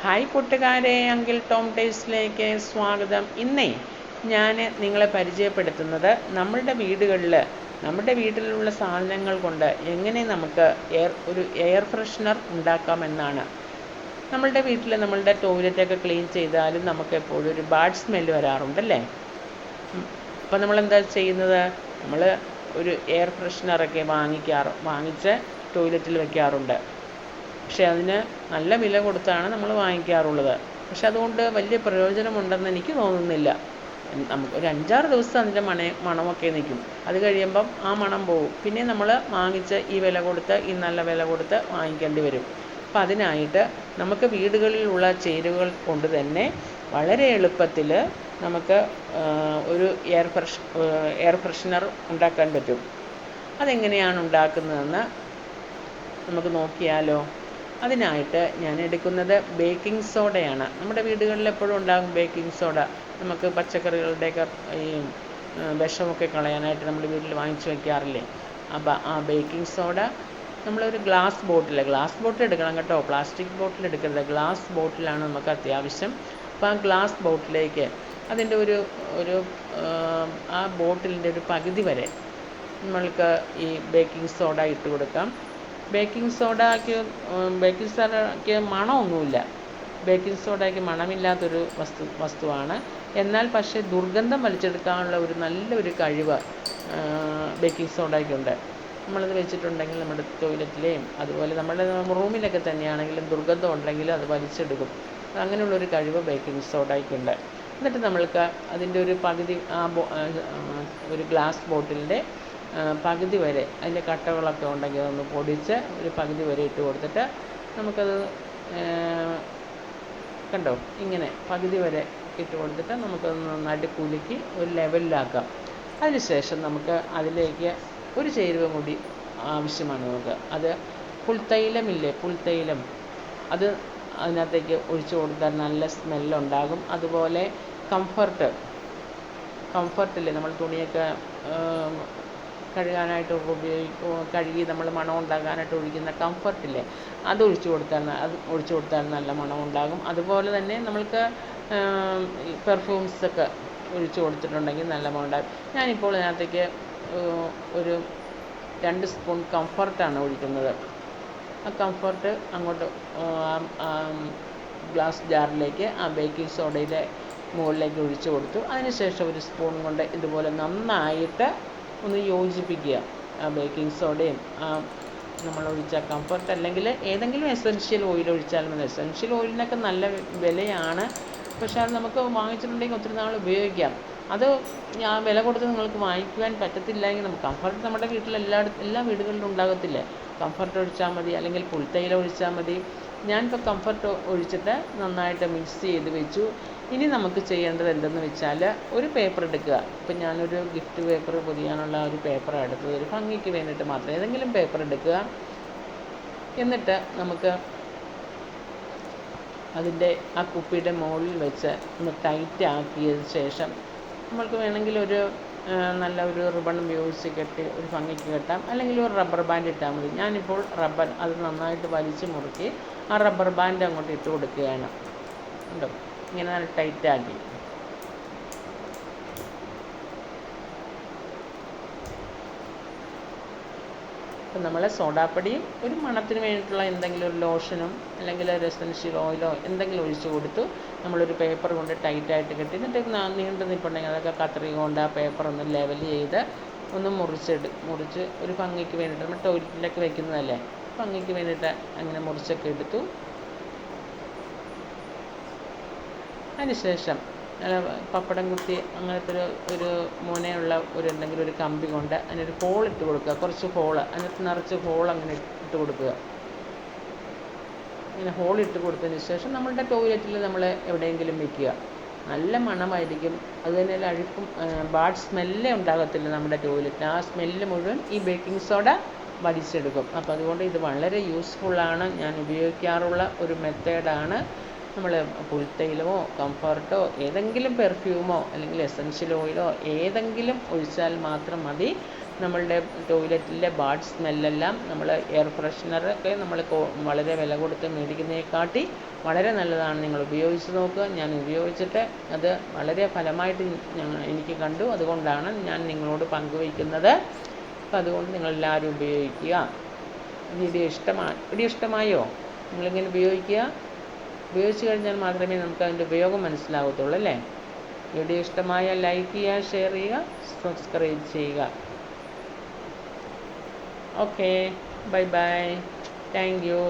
Hi കൂട്ടുകാരെ. Uncle Tom ടേസ്റ്റിലേക്ക് സ്വാഗതം. ഇന്നേ ഞാൻ നിങ്ങളെ പരിചയപ്പെടുത്തുന്നത് നമ്മളുടെ വീടുകളിൽ നമ്മുടെ വീട്ടിലുള്ള സാധനങ്ങൾ കൊണ്ട് എങ്ങനെ നമുക്ക് എയർ ഒരു എയർ ഫ്രഷ്നർ ഉണ്ടാക്കാമെന്നാണ് നമ്മളുടെ വീട്ടിൽ നമ്മളുടെ ടോയ്ലറ്റൊക്കെ ക്ലീൻ ചെയ്താലും നമുക്ക് എപ്പോഴും ഒരു ബാഡ് സ്മെൽ വരാറുണ്ടല്ലേ അപ്പോൾ നമ്മളെന്താ ചെയ്യുന്നത്? നമ്മൾ ഒരു എയർ ഫ്രഷ്നറൊക്കെ വാങ്ങിക്കാറ് വാങ്ങിച്ച് ടോയ്ലറ്റിൽ വെക്കാറുണ്ട്. പക്ഷേ അതിന് നല്ല വില കൊടുത്താണ് നമ്മൾ വാങ്ങിക്കാറുള്ളത്. പക്ഷെ അതുകൊണ്ട് വലിയ പ്രയോജനമുണ്ടെന്ന് എനിക്ക് തോന്നുന്നില്ല. നമുക്ക് ഒരു അഞ്ചാറ് ദിവസം അതിന്റെ മണ മണമൊക്കെ നിൽക്കും. അത് കഴിയുമ്പം ആ മണം പോകും പിന്നെ നമ്മൾ വാങ്ങിച്ച് ഈ വില കൊടുത്ത് ഈ നല്ല വില കൊടുത്ത് വാങ്ങിക്കേണ്ടി വരും. അപ്പം അതിനായിട്ട് നമുക്ക് വീടുകളിലുള്ള ചേരുവകൾ കൊണ്ട് തന്നെ വളരെ എളുപ്പത്തിൽ നമുക്ക് ഒരു എയർ ഫ്രഷ് എയർ ഫ്രഷ്നർ ഉണ്ടാക്കാൻ പറ്റും. അതെങ്ങനെയാണ് ഉണ്ടാക്കുന്നതെന്ന് നമുക്ക് നോക്കിയാലോ? അതിനായിട്ട് ഞാൻ എടുക്കുന്നത് ബേക്കിംഗ് സോഡയാണ് നമ്മുടെ വീടുകളിൽ എപ്പോഴും ഉണ്ടാകും ബേക്കിംഗ് സോഡ നമുക്ക് പച്ചക്കറികളുടെയൊക്കെ ഈ വിഷമൊക്കെ കളയാനായിട്ട് നമ്മൾ വീട്ടിൽ വാങ്ങിച്ചു വയ്ക്കാറില്ലേ അപ്പോൾ ആ ബേക്കിംഗ് സോഡ നമ്മളൊരു ഗ്ലാസ് ബോട്ടിൽ ഗ്ലാസ് ബോട്ടിൽ എടുക്കണം കേട്ടോ. പ്ലാസ്റ്റിക് ബോട്ടിൽ എടുക്കരുത്. ഗ്ലാസ് ബോട്ടിലാണ് നമുക്ക് അത്യാവശ്യം. അപ്പോൾ ആ ഗ്ലാസ് ബോട്ടിലേക്ക് അതിന്റെ ഒരു ഒരു ആ ബോട്ടിലിന്റെ ഒരു പകുതി വരെ നമ്മൾക്ക് ഈ ബേക്കിംഗ് സോഡ ഇട്ട് കൊടുക്കാം. ബേക്കിംഗ് സോഡയ്ക്ക് ബേക്കിംഗ് സോഡയ്ക്ക് മണമൊന്നുമില്ല. ബേക്കിംഗ് സോഡയ്ക്ക് മണമില്ലാത്തൊരു വസ്തു വസ്തുവാണ്. എന്നാൽ പക്ഷേ ദുർഗന്ധം വലിച്ചെടുക്കാനുള്ള ഒരു നല്ലൊരു കഴിവ് ബേക്കിംഗ് സോഡയ്ക്കുണ്ട്. നമ്മളത് വെച്ചിട്ടുണ്ടെങ്കിൽ നമ്മുടെ ടോയ്ലറ്റിലെയും അതുപോലെ നമ്മുടെ റൂമിലൊക്കെ തന്നെയാണെങ്കിലും ദുർഗന്ധം ഉണ്ടെങ്കിൽ അത് വലിച്ചെടുക്കും. അങ്ങനെയുള്ളൊരു കഴിവ് ബേക്കിംഗ് സോഡയ്ക്കുണ്ട്. എന്നിട്ട് നമ്മൾക്ക് അതിന്റെ ഒരു പകുതി ആ ഒരു ഗ്ലാസ് ബോട്ടിലിന്റെ പകുതി വരെ അതിന്റെ കട്ടകളൊക്കെ ഉണ്ടെങ്കിൽ അതൊന്ന് പൊടിച്ച് ഒരു പകുതി വരെ ഇട്ട് കൊടുത്തിട്ട് നമുക്കത് കണ്ടോ? ഇങ്ങനെ പകുതി വരെ ഇട്ട് കൊടുത്തിട്ട് നമുക്കത് നന്നായിട്ട് കുലുക്കി ഒരു ലെവലിലാക്കാം. അതിനുശേഷം നമുക്ക് അതിലേക്ക് ഒരു ചേരുവ കൂടി ആവശ്യമാണ് നമുക്ക്. അത് പുൽത്തൈലമില്ലേ? പുൽത്തൈലം. അത് അതിനകത്തേക്ക് ഒഴിച്ചു കൊടുത്താൽ നല്ല സ്മെല്ലുണ്ടാകും. അതുപോലെ കംഫർട്ട്. കംഫർട്ടില്ലേ? നമ്മൾ തുണിയൊക്കെ കഴുകാനായിട്ട് ഉപയോഗിക്കും കഴുകി നമ്മൾ മണം ഉണ്ടാക്കാനായിട്ട് ഒഴിക്കുന്ന കംഫർട്ടില്ലേ അത് ഒഴിച്ചു കൊടുത്താൽ അത് ഒഴിച്ചു കൊടുത്താൽ നല്ല മണം ഉണ്ടാകും. അതുപോലെ തന്നെ നമ്മൾക്ക് പെർഫ്യൂംസ് ഒക്കെ ഒഴിച്ചു കൊടുത്തിട്ടുണ്ടെങ്കിൽ നല്ല മണം ഉണ്ടാകും. ഞാനിപ്പോൾ ഇതിനകത്തേക്ക് ഒരു രണ്ട് സ്പൂൺ കംഫർട്ടാണ് ഒഴിക്കുന്നത്. ആ കംഫർട്ട് അങ്ങോട്ട് ഗ്ലാസ് ജാറിലേക്ക് ആ ബേക്കിംഗ് സോഡയുടെ മുകളിലേക്ക് ഒഴിച്ചു കൊടുത്തു. അതിനുശേഷം ഒരു സ്പൂൺ കൊണ്ട് ഇതുപോലെ നന്നായിട്ട് ഒന്ന് യോജിപ്പിക്കുക. ആ ബേക്കിംഗ് സോഡയും ആ നമ്മൾ ഒഴിച്ച കംഫർട്ട് അല്ലെങ്കിൽ ഏതെങ്കിലും എസെൻഷ്യൽ ഓയിൽ ഒഴിച്ചാൽ മതി. എസെൻഷ്യൽ ഓയിലിനൊക്കെ നല്ല വിലയാണ്. പക്ഷേ അത് നമുക്ക് വാങ്ങിച്ചിട്ടുണ്ടെങ്കിൽ ഒത്തിരി നാൾ ഉപയോഗിക്കാം. അത് ഞാൻ വില കൊടുത്ത് നിങ്ങൾക്ക് വാങ്ങിക്കുവാൻ പറ്റത്തില്ലെങ്കിൽ നമുക്ക് കംഫർട്ട് നമ്മുടെ വീട്ടിൽ എല്ലായിടത്തും എല്ലാ വീടുകളിലും ഉണ്ടാകത്തില്ലേ? കംഫർട്ട് ഒഴിച്ചാൽ മതി. അല്ലെങ്കിൽ പുൽത്തൈല ഒഴിച്ചാൽ മതി. ഞാനിപ്പോൾ കംഫർട്ട് ഒഴിച്ചിട്ട് നന്നായിട്ട് മിക്സ് ചെയ്ത് വെച്ചു. ഇനി നമുക്ക് ചെയ്യേണ്ടത് എന്തെന്ന് വെച്ചാൽ ഒരു പേപ്പർ എടുക്കുക. ഇപ്പം ഞാനൊരു ഗിഫ്റ്റ് പേപ്പർ പൊതിയാനുള്ള ഒരു പേപ്പറാണ് എടുത്തത്. ഒരു ഭംഗിക്ക് വേണ്ടിയിട്ട് മാത്രം ഏതെങ്കിലും പേപ്പർ എടുക്കുക. എന്നിട്ട് നമുക്ക് അതിന്റെ ആ കുപ്പിയുടെ മുകളിൽ വെച്ച് ഒന്ന് ടൈറ്റ് ആക്കിയതിന് ശേഷം നമ്മൾക്ക് വേണമെങ്കിൽ ഒരു നല്ല ഒരു റിബൺ ഉപയോഗിച്ച് കെട്ടി ഒരു ഭംഗിക്ക് കെട്ടാം. അല്ലെങ്കിൽ ഒരു റബ്ബർ ബാൻഡ് ഇട്ടാൽ മതി. ഞാനിപ്പോൾ റബ്ബർ അത് നന്നായിട്ട് വലിച്ചു മുറുക്കി ആ റബ്ബർ ബാൻഡ് അങ്ങോട്ട് ഇട്ട് കൊടുക്കുകയാണ്. ഉണ്ടോ ഇങ്ങനെ നല്ല ടൈറ്റ് ടൈറ്റാക്കി അപ്പം നമ്മൾ സോഡാപ്പൊടിയും ഒരു മണത്തിന് വേണ്ടിയിട്ടുള്ള എന്തെങ്കിലും ഒരു ലോഷനും അല്ലെങ്കിൽ ഒരു എസൻഷ്യൽ ഓയിലോ എന്തെങ്കിലും ഒഴിച്ച് കൊടുത്തു. നമ്മളൊരു പേപ്പർ കൊണ്ട് ടൈറ്റായിട്ട് കെട്ടി എന്നിട്ട് നീണ്ടു നിൽപ്പുണ്ടെങ്കിൽ അതൊക്കെ കത്രി കൊണ്ട് ആ പേപ്പർ ഒന്ന് ലെവൽ ചെയ്ത് ഒന്ന് മുറിച്ചെടു മുറിച്ച് ഒരു ഭംഗിക്ക് വേണ്ടിയിട്ട് നമ്മൾ ടോയ്ലറ്റിലൊക്കെ വെക്കുന്നതല്ലേ? ഭംഗിക്ക് വേണ്ടിയിട്ട് അങ്ങനെ മുറിച്ചൊക്കെ എടുത്തു. അതിനുശേഷം പപ്പടം കുത്തി അങ്ങനത്തെ ഒരു ഒരു മുനയുള്ള ഒരു എന്തെങ്കിലും ഒരു കമ്പി കൊണ്ട് അതിനൊരു ഹോൾ ഇട്ട് കൊടുക്കുക. കുറച്ച് ഹോൾ അതിനകത്ത് നിറച്ച് ഹോൾ അങ്ങനെ ഇട്ട് കൊടുക്കുക. ഇങ്ങനെ ഹോൾ ഇട്ട് കൊടുത്തതിന് ശേഷം നമ്മളുടെ ടോയ്ലറ്റിൽ നമ്മൾ എവിടെയെങ്കിലും വെക്കുക. നല്ല മണമായിരിക്കും. അത് തന്നെ അഴുക്കും ബാഡ് സ്മെല്ലേ ഉണ്ടാകത്തില്ല നമ്മുടെ ടോയ്ലറ്റിൽ ആ സ്മെല്ല് മുഴുവൻ ഈ ബേക്കിംഗ് സോഡ വലിച്ചെടുക്കും. അപ്പോൾ അതുകൊണ്ട് ഇത് വളരെ യൂസ്ഫുള്ളാണ് ഞാൻ ഉപയോഗിക്കാറുള്ള ഒരു മെത്തേഡാണ് നമ്മൾ പുൽത്തൈലമോ കംഫർട്ടോ ഏതെങ്കിലും പെർഫ്യൂമോ അല്ലെങ്കിൽ എസൻഷ്യൽ ഓയിലോ ഏതെങ്കിലും ഒഴിച്ചാൽ മാത്രം മതി. നമ്മളുടെ ടോയ്ലറ്റിലെ ബാഡ് സ്മെല്ലെല്ലാം നമ്മൾ എയർ ഫ്രഷ്നറൊക്കെ നമ്മൾ വളരെ വില കൊടുത്ത് മേടിക്കുന്നതിനെക്കാട്ടി വളരെ നല്ലതാണ്. നിങ്ങൾ ഉപയോഗിച്ച് നോക്കുക. ഞാൻ ഉപയോഗിച്ചിട്ട് അത് വളരെ ഫലമായിട്ട് എനിക്ക് കണ്ടു. അതുകൊണ്ടാണ് ഞാൻ നിങ്ങളോട് പങ്കുവയ്ക്കുന്നത്. അപ്പോൾ അതുകൊണ്ട് നിങ്ങളെല്ലാവരും ഉപയോഗിക്കുക. വീഡിയോ ഇഷ്ടമാണ് വീഡിയോ ഇഷ്ടമായോ? നിങ്ങളിങ്ങനെ ഉപയോഗിക്കുക. ഉപയോഗിച്ച് കഴിഞ്ഞാൽ മാത്രമേ നമുക്ക് അതിന്റെ ഉപയോഗം മനസ്സിലാകത്തുള്ളൂ അല്ലേ? വീഡിയോ ഇഷ്ടമായാൽ ലൈക്ക് ചെയ്യുക ഷെയർ ചെയ്യുക സബ്സ്ക്രൈബ് ചെയ്യുക. Okay bye bye thank you